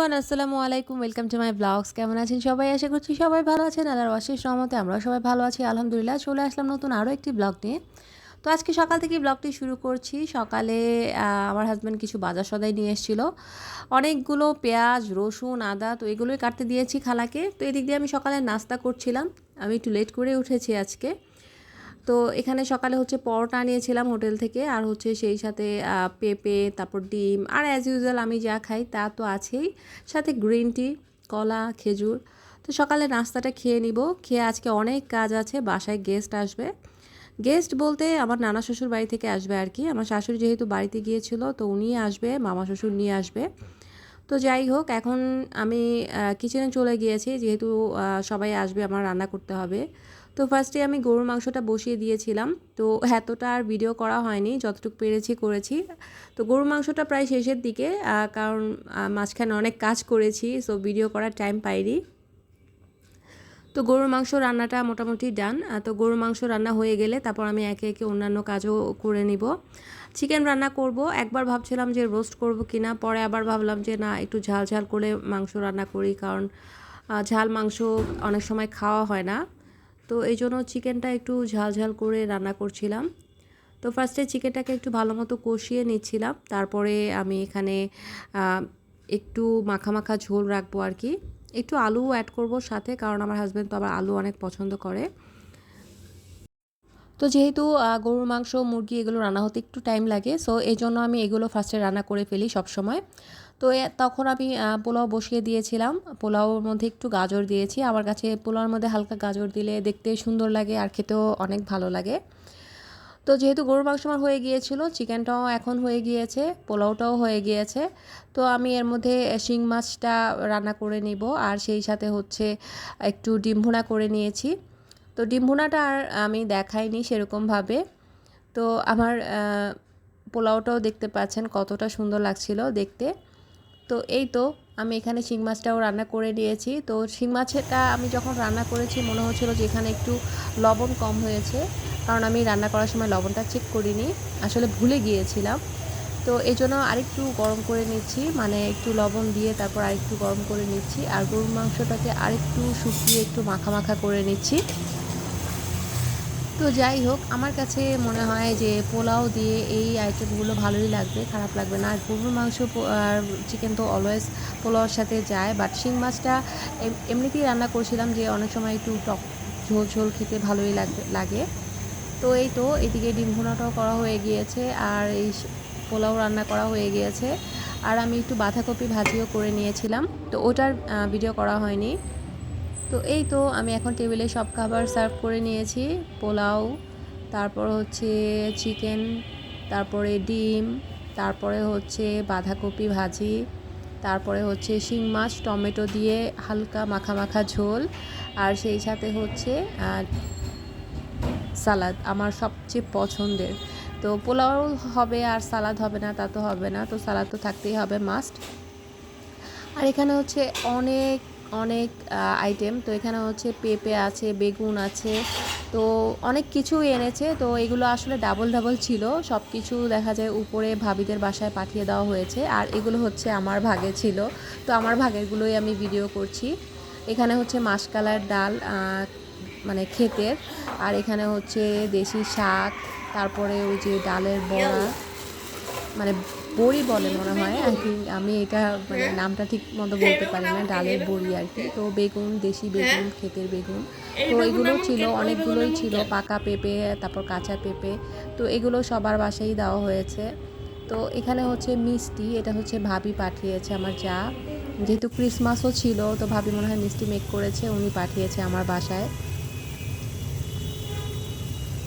Everyone, আসসালামু আলাইকুম। Welcome to my blogs কেমন আছেন সবাই? আশা করছি সবাই ভালো আছেন। আল্লাহর অশেষ রহমতে আমরাও সবাই ভালো আছি। আলহামদুলিল্লাহ, চলে আসলাম নতুন আরও একটি ব্লগ নিয়ে। তো আজকে সকাল থেকে ব্লগটি শুরু করছি। সকালে আমার হাজব্যান্ড কিছু বাজার সদাই নিয়ে এসেছিল। অনেকগুলো পেঁয়াজ, রসুন, আদা, তো এগুলোই কাটতে দিয়েছি খালাকে। তো এদিক দিয়ে আমি সকালে নাস্তা করছিলাম। আমি একটু লেট করে উঠেছি আজকে। তো এখানে সকালে হচ্ছে পরোটা নিয়েছিলাম হোটেল থেকে। আর হচ্ছে সেই সাথে পেঁপে, তারপর ডিম। আর অ্যাজ ইউজুয়াল আমি যা খাই তা তো আছেই। সাথে গ্রিন টি কলা, খেজুর। তো সকালে নাস্তাটা খেয়ে নিব। খেয়ে আজকে অনেক কাজ আছে, বাসায় গেস্ট আসবে। গেস্ট বলতে আমার নানা শ্বশুর বাড়ি থেকে আসবে আর কি। আমার শাশুড়ি যেহেতু বাড়িতে গিয়েছিল, তো উনি আসবে, মামা শ্বশুর নিয়ে আসবে। তো যাই হোক, এখন আমি কিচেনে চলে গিয়েছি। যেহেতু সবাই আসবে, আমার রান্না করতে হবে। তো ফার্স্টে আমি গরুর মাংসটা বসিয়ে দিয়েছিলাম। তো এতটা আর ভিডিও করা হয়নি, যতটুকু পেরেছি করেছি। তো গরুর মাংসটা প্রায় শেষের দিকে কারণ মাঝখানে অনেক কাজ করেছি সো ভিডিও করার টাইম পাইনি। তো গরুর মাংস রান্নাটা মোটামুটি ডান তো গরুর মাংস রান্না হয়ে গেলে তারপর আমি একে একে অন্যান্য কাজও করে নিব। চিকেন রান্না করব, একবার ভাবছিলাম যে রোস্ট করব কিনা, পরে আবার ভাবলাম যে না, একটু ঝাল ঝাল করে মাংস রান্না করি, কারণ ঝাল মাংস অনেক সময় খাওয়া হয় না। তো এই জন্য চিকেনটা একটু ঝাল ঝাল করে রান্না করছিলাম। তো ফার্স্টে চিকেনটাকে একটু ভালো মতো কষিয়ে নিচ্ছিলাম। তারপরে আমি এখানে একটু মাখা মাখা ঝোল রাখব আর কি একটু আলু অ্যাড করব সাথে, কারণ আমার হাজব্যান্ড তো আবার আলু অনেক পছন্দ করে। তো যেহেতু গরুর মাংস, মুরগি এগুলো রান্না হতে একটু টাইম লাগে সো এই জন্য আমি এগুলো ফার্স্টে রান্না করে ফেলি সব সময় তো তখন আমি পোলাও বসিয়ে দিয়েছিলাম। পোলাওর মধ্যে একটু গাজর দিয়েছি। আমার কাছে পোলাওর মধ্যে হালকা গাজর দিলে দেখতে সুন্দর লাগে আর খেতেও অনেক ভালো লাগে। তো যেহেতু গরুর মাংস আমার হয়ে গিয়েছিল, চিকেনটাও এখন হয়ে গিয়েছে, পোলাওটাও হয়ে গিয়েছে। তো আমি এর মধ্যে শিং মাছটা রান্না করে নিব আর সেই সাথে হচ্ছে একটু ডিম ভুনা করে নিয়েছি। তো ডিম ভুনাটা আর আমি দেখাইনি সেরকমভাবে। তো আমার পোলাওটাও দেখতে পাচ্ছেন কতটা সুন্দর লাগছিল দেখতে। তো এই তো আমি এখানে শিং মাছটাও রান্না করে নিয়েছি। তো শিং মাছটা আমি যখন রান্না করেছি মনে হচ্ছিল যে এখানে একটু লবণ কম হয়েছে, কারণ আমি রান্না করার সময় লবণটা চেক করিনি, আসলে ভুলে গিয়েছিলাম। তো এই জন্য আরেকটু গরম করে নিচ্ছি মানে একটু লবণ দিয়ে তারপর আরেকটু গরম করে নিচ্ছি, আর গরুর মাংসটাকে আরেকটু শুকিয়ে একটু মাখা মাখা করে নিচ্ছি। তো যাই হোক, আমার কাছে মনে হয় যে পোলাও দিয়ে এই আইটেমগুলো ভালোই লাগবে, খারাপ লাগবে না। আর গরুর মাংস আর চিকেন তো অলওয়েজ পোলাওর সাথে যায় বাট শিং মাছটা এমনিতেই রান্না করছিলাম যে অনেক সময় একটু টক ঝোল ঝোল খেতে ভালোই লাগে তো এই তো, এদিকে ডিম ভুনাটাও করা হয়ে গিয়েছে, আর এই পোলাও রান্না করা হয়ে গিয়েছে। আর আমি একটু বাঁধাকপি ভাজিও করে নিয়েছিলাম, তো ওটার ভিডিও করা হয়নি। তো এই তো আমি এখন টেবিলে সব খাবার সার্ভ করে নিয়েছি। পোলাও, তারপর হচ্ছে চিকেন, তারপরে ডিম, তারপরে হচ্ছে বাঁধাকপি ভাজি, তারপরে হচ্ছে শিং মাছ, টমেটো দিয়ে হালকা মাখা মাখা ঝোল, আর সেই সাথে হচ্ছে সালাদ আমার সবচেয়ে পছন্দের। তো পোলাও হবে আর সালাদ হবে না, তা তো হবে না। তো সালাদ তো থাকতেই হবে, মাস্ট। আর এখানে হচ্ছে অনেক অনেক আইটেম তো এখানে হচ্ছে পেঁপে আছে, বেগুন আছে। তো অনেক কিছুই এনেছে। তো এগুলো আসলে ডাবল ডাবল ছিল। সব কিছু দেখা যায় উপরে ভাবিদের বাসায় পাঠিয়ে দেওয়া হয়েছে। আর এগুলো হচ্ছে আমার ভাগে ছিল। তো আমার ভাগেরগুলোই আমি ভিডিও করছি। এখানে হচ্ছে মাসকালার ডাল মানে ক্ষেতের। আর এখানে হচ্ছে দেশি শাক। তারপরে ওই যে ডালের বড়া। মানে বড়ি বলে মনে হয়, আই থিঙ্ক আমি এটা মানে নামটা ঠিক মতো বলতে পারি না, ডালের বড়ি আর কি। তো বেগুন, দেশি বেগুন, ক্ষেতের বেগুন। তো এগুলো ছিল, অনেকগুলোই ছিল, পাকা পেঁপে, তারপর কাঁচা পেঁপে। তো এগুলো সবার বাসায় দেওয়া হয়েছে। তো এখানে হচ্ছে মিষ্টি, এটা হচ্ছে ভাবি পাঠিয়েছে আমার যা। যেহেতু ক্রিসমাসও ছিল, তো ভাবি মনে হয় মিষ্টি মেক করেছে, উনি পাঠিয়েছে আমার বাসায়।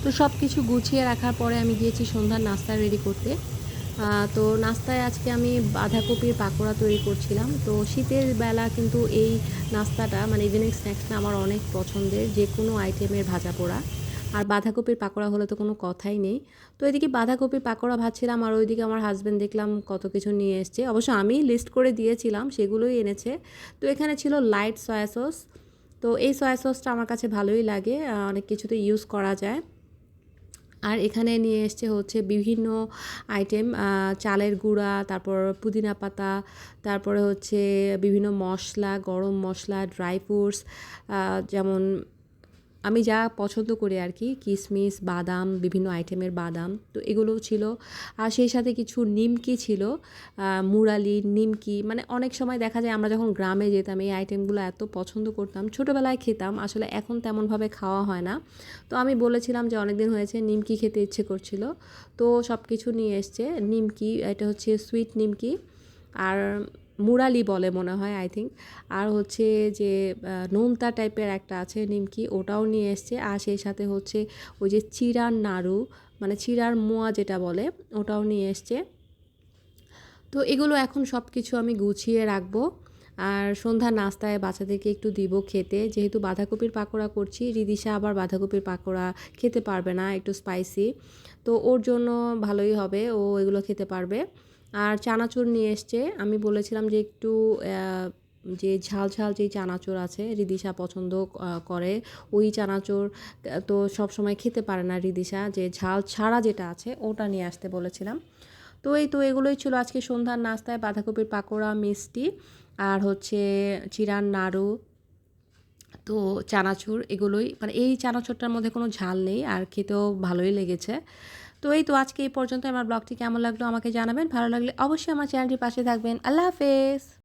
তো সব কিছু গুছিয়ে রাখার পরে আমি গিয়েছি সন্ধ্যার নাস্তা রেডি করতে। তো নাস্তায় আজকে আমি বাঁধাকপির পাকোড়া তৈরি করছিলাম। তো শীতের বেলা কিন্তু এই নাস্তাটা মানে ইভিনিং স্ন্যাক্সটা আমার অনেক পছন্দের যে কোনো আইটেমের ভাজা পোড়া। আর বাঁধাকপির পাকোড়া হলে তো কোনো কথাই নেই। তো এদিকে বাঁধাকপির পাকোড়া ভাজছিলাম আর ওইদিকে আমার হাজব্যান্ড দেখলাম কত কিছু নিয়ে এসছে। অবশ্য আমি লিস্ট করে দিয়েছিলাম, সেগুলোই এনেছে। তো এখানে ছিল লাইট সয়া সস তো এই সয়া সসটা আমার কাছে ভালোই লাগে। অনেক কিছুতে ইউজ করা যায়। আর এখানে নিয়ে এসছে হচ্ছে বিভিন্ন আইটেম চালের গুঁড়া, তারপর পুদিনা পাতা, তারপরে হচ্ছে বিভিন্ন মশলা, গরম মশলা ড্রাই ফ্রুটস যেমন আমি যা পছন্দ করি আর কি কিশমিশ বাদাম, বিভিন্ন আইটেমের বাদাম, তো এগুলোও ছিল। আর সেই সাথে কিছু নিমকি ছিল মুরালি, নিমকি মানে অনেক সময় দেখা যায় আমরা যখন গ্রামে যেতাম, এই আইটেমগুলো এত পছন্দ করতাম, ছোটোবেলায় খেতাম, আসলে এখন তেমনভাবে খাওয়া হয় না। তো আমি বলেছিলাম যে অনেক দিন হয়েছে নিমকি খেতে ইচ্ছে করছিল, তো সব কিছু নিয়ে এসছে। নিমকি, এটা হচ্ছে সুইট নিমকি, আর মুরালি বলে মনে হয় আই থিঙ্ক আর হচ্ছে যে নোনতা টাইপের একটা আছে, নিমকি, ওটাও নিয়ে এসছে। আর সেই সাথে হচ্ছে ওই যে চিরার নাড়ু মানে চিরার মোয়া যেটা বলে, ওটাও নিয়ে এসছে। তো এগুলো এখন সব কিছু আমি গুছিয়ে রাখব। আর সন্ধ্যার নাস্তায় বাচ্চাদেরকে একটু দিব খেতে। যেহেতু বাঁধাকপির পাকোড়া করছি, রিদিশা আবার বাঁধাকপির পাকোড়া খেতে পারবে না, একটু স্পাইসি তো ওর জন্য ভালোই হবে, ও এগুলো খেতে পারবে। আর চানাচুর নিয়ে এসছে। আমি বলেছিলাম যে একটু যে ঝাল ঝাল যেই চানাচুর আছে, রিদিশা পছন্দ করে। ওই চানাচুর, তো সব সময় খেতে পারে না রিদিশা। যে ঝাল ছাড়া যেটা আছে, ওটা নিয়ে আসতে বলেছিলাম। তো এই তো এগুলোই ছিল আজকে সন্ধ্যার নাস্তায়। বাঁধাকপির পাকোড়া, মিষ্টি, আর হচ্ছে চিরান নাড়ু। তো চানাচুর এগুলোই মানে এই চানাচুরটার মধ্যে কোনো ঝাল নেই, আর খেতেও ভালোই লেগেছে। তো এই তো আজকে এই পর্যন্ত আমার ব্লগটি কেমন লাগল আমাকে জানাবেন। ভালো লাগলে অবশ্যই আমার চ্যানেলটির পাশে থাকবেন। আল্লাহ হাফেজ।